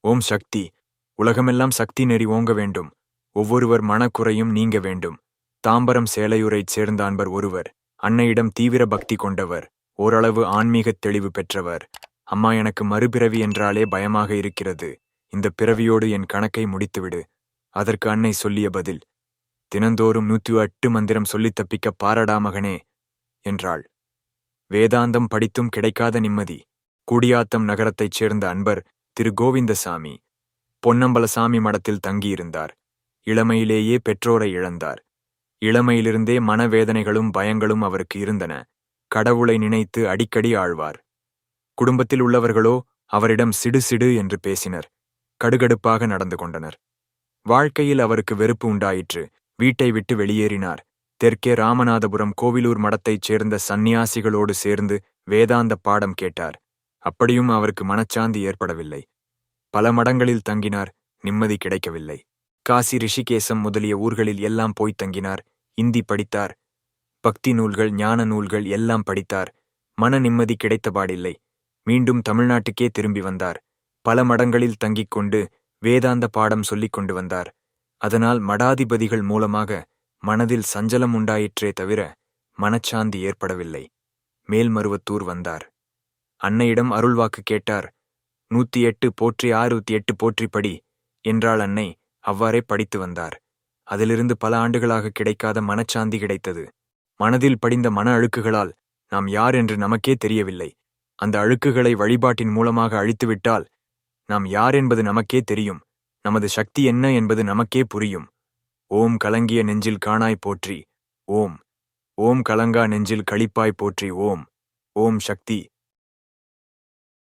ஓம் சக்தி. உலகமெல்லாம் சக்தி நெறி ஓங்க வேண்டும். ஒவ்வொருவர் மனக்குறையும் நீங்க வேண்டும். தாம்பரம் சேலையூரைச் சேர்ந்த அன்பர் ஒருவர். அன்னையிடம் தீவிர பக்தி கொண்டவர். ஓரளவு ஆன்மீகத் தெளிவு பெற்றவர். அம்மா எனக்கு மறுபிறவி என்றாலே பயமாக இருக்கிறது. இந்த பிறவியோடு என் கணக்கை முடித்துவிடு. அதற்கு அன்னை சொல்லிய பதில் தினந்தோறும் நூத்தி எட்டு மந்திரம் சொல்லித் தப்பிக்க பாரடா மகனே என்றாள். வேதாந்தம் படித்தும் கிடைக்காத நிம்மதி. குடியாத்தம் நகரத்தைச் சேர்ந்த அன்பர் திரு கோவிந்தசாமி. பொன்னம்பலசாமி மடத்தில் தங்கியிருந்தார். இளமையிலேயே பெற்றோரை இழந்தார். இளமையிலிருந்தே மனவேதனைகளும் பயங்களும் அவருக்கு இருந்தன. கடவுளை நினைத்து அடிக்கடி ஆழ்வார். குடும்பத்தில் உள்ளவர்களோ அவரிடம் சிடு சிடு என்று பேசினர். கடுகடுப்பாக நடந்து கொண்டனர். வாழ்க்கையில் அவருக்கு வெறுப்பு உண்டாயிற்று. வீட்டை விட்டு வெளியேறினார். தெற்கே ராமநாதபுரம் கோவிலூர் மடத்தைச் சேர்ந்த சந்நியாசிகளோடு சேர்ந்து வேதாந்த பாடம் கேட்டார். அப்படியும் அவருக்கு மனச்சாந்தி ஏற்படவில்லை. பல மடங்களில் தங்கினார் நிம்மதி கிடைக்கவில்லை. காசி ரிஷிகேசம் முதலிய ஊர்களில் எல்லாம் போய் தங்கினார் இந்தி படித்தார் பக்தி நூல்கள் ஞான நூல்கள் எல்லாம் படித்தார் மன நிம்மதி கிடைத்தபாடில்லை. மீண்டும் தமிழ்நாட்டுக்கே திரும்பி வந்தார் பல மடங்களில் தங்கிக் கொண்டு வேதாந்த பாடம் சொல்லிக் கொண்டு வந்தார். அதனால் மடாதிபதிகள் மூலமாக மனதில் சஞ்சலம் உண்டாயிற்றே தவிர மனச்சாந்தி ஏற்படவில்லை. மேல்மருவத்தூர் வந்தார். அன்னையிடம் அருள்வாக்கு கேட்டார் நூத்தி எட்டு போற்றி ஆறுத்தி எட்டு போற்றி படி என்றாள் அன்னை அவ்வாறே படித்து வந்தார். அதிலிருந்து பல ஆண்டுகளாக கிடைக்காத மனச்சாந்தி கிடைத்தது. மனதில் படிந்த மன அழுக்குகளால் நாம் யார் என்று நமக்கே தெரியவில்லை. அந்த அழுக்குகளை வழிபாட்டின் மூலமாக அழித்துவிட்டால் நாம் யார் என்பது நமக்கே தெரியும். நமது சக்தி என்ன என்பது நமக்கே புரியும். ஓம் கலங்கிய நெஞ்சில் காணாய் போற்றி ஓம். ஓம் கலங்கா நெஞ்சில் களிப்பாய் போற்றி ஓம். ஓம் சக்தி.